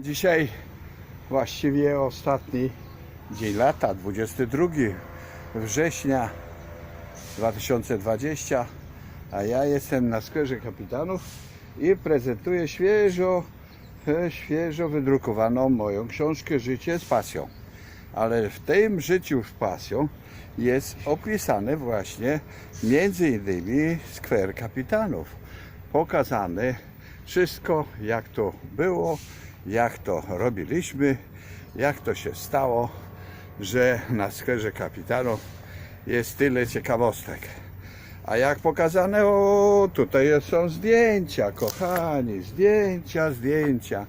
Dzisiaj właściwie ostatni dzień lata, 22 września 2020, a ja jestem na skwerze kapitanów i prezentuję świeżo, e, świeżo wydrukowaną moją książkę Życie z pasją. Ale w tym życiu z pasją jest opisane właśnie między innymi skwer kapitanów. Pokazane wszystko, jak to było, jak to robiliśmy, jak to się stało, że na skwerze kapitanów jest tyle ciekawostek. A jak pokazane, o tutaj są zdjęcia, kochani, zdjęcia, zdjęcia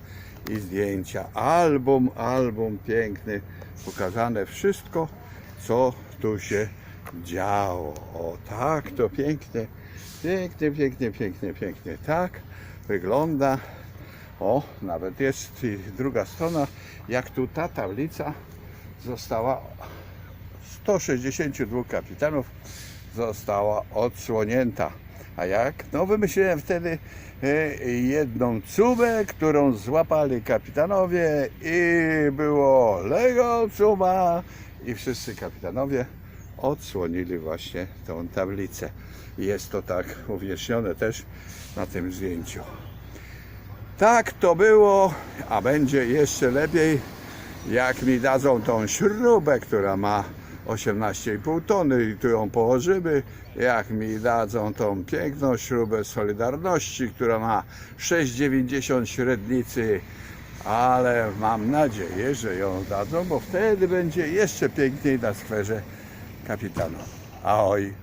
i zdjęcia. Album, album piękny, pokazane wszystko, co tu się działo. O tak to pięknie, pięknie, pięknie, pięknie, pięknie. Tak wygląda. O, nawet jest druga strona, jak tu ta tablica została 162 kapitanów została odsłonięta. A jak? No wymyśliłem wtedy e, jedną cubę, którą złapali kapitanowie i było Lego cuba i wszyscy kapitanowie odsłonili właśnie tą tablicę. Jest to tak uwiecznione też na tym zdjęciu. Tak to było, a będzie jeszcze lepiej, jak mi dadzą tą śrubę, która ma 18,5 tony i tu ją położymy, jak mi dadzą tą piękną śrubę Solidarności, która ma 6,90 średnicy, ale mam nadzieję, że ją dadzą, bo wtedy będzie jeszcze piękniej na skwerze kapitanów. Ahoj!